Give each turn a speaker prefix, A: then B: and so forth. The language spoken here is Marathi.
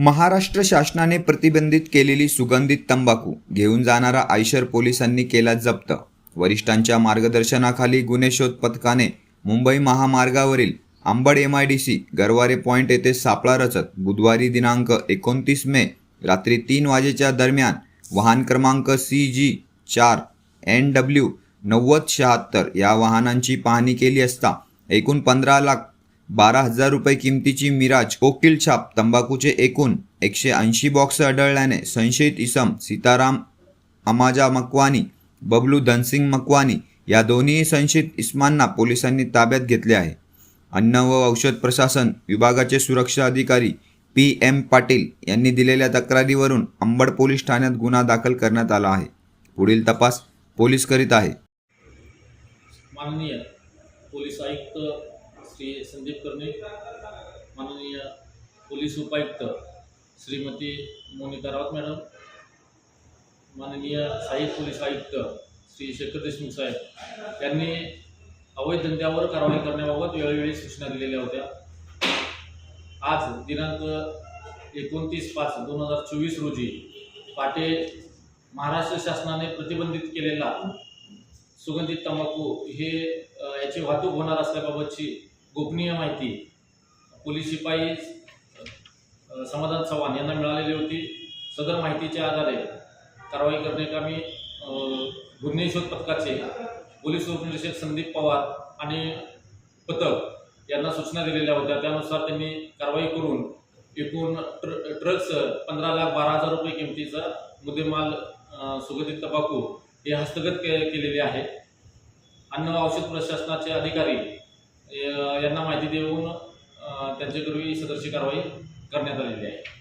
A: महाराष्ट्र शासनाने प्रतिबंधित केलेली सुगंधित तंबाखू घेऊन जाणारा आयशर पोलिसांनी केला जप्त. वरिष्ठांच्या मार्गदर्शनाखाली गुन्हे शोध पथकाने मुंबई महामार्गावरील Ambad M I D C Garware point येथे सापळा रचत बुधवारी दिनांक एकोणतीस मे रात्री तीन वाजेच्या दरम्यान वाहन क्रमांक सी जी चार एन डब्ल्यू नव्वद शहात्तर या वाहनांची पाहणी केली असता एकूण पंधरा लाख बारा हजार रुपये किमतीची मिराज कोकिल छाप तंबाखूचे एकूण एकशे ऐंशी बॉक्स आढळल्याने संशयित इसम सीताराम अमाजा मकवानी बबलू धनसिंग मकवानी या दोन्ही संशयित इस्मांना पोलिसांनी ताब्यात घेतले आहे. अन्न व औषध प्रशासन विभागाचे सुरक्षा अधिकारी पी एम पाटील यांनी दिलेल्या तक्रारीवरून अंबड पोलीस ठाण्यात गुन्हा दाखल करण्यात आला आहे. पुढील तपास पोलीस करीत आहे.
B: माननीय पोलीस आयुक्त श्री संदीप कर्णे माननीय पोलीस उपायुक्त श्रीमती मोनिका राऊत मॅडम माननीय सहाय्यक पोलीस आयुक्त श्री शेखर देशमुख साहेब यांनी अवैध धंद्यावर कारवाई करण्याबाबत वेळोवेळी सूचना दिलेल्या होत्या. आज दिनांक एकोणतीस पाच दोन हजार चोवीस रोजी पाटे महाराष्ट्र शासनाने प्रतिबंधित केलेला सुगंधित तंबाखू हे याची वाहतूक होणार असल्याबाबतची गोपनीय माहिती. पोलीस शिपाई समाधान चव्हाण यांना मिळालेली होती. सदर माहितीच्या आधारे कारवाई करण्याकामी अ, गुन्हे शोध पथकाचे पोलीस उपनिरीक्षक संदीप पवार आणि पथक यांना सूचना दिलेल्या होत्या. त्यानुसार त्यांनी कारवाई करून एकूण ट्र ट्रकचं पंधरा लाख बारा हजार रुपये किमतीचा मुद्देमाल सुगंधित तंबाखू हे हस्तगत के केलेले आहे. अन्न औषध प्रशासनाचे अधिकारी यांना माहिती देऊन त्यांच्यापूर्वी सदरची कारवाई करण्यात आलेली आहे.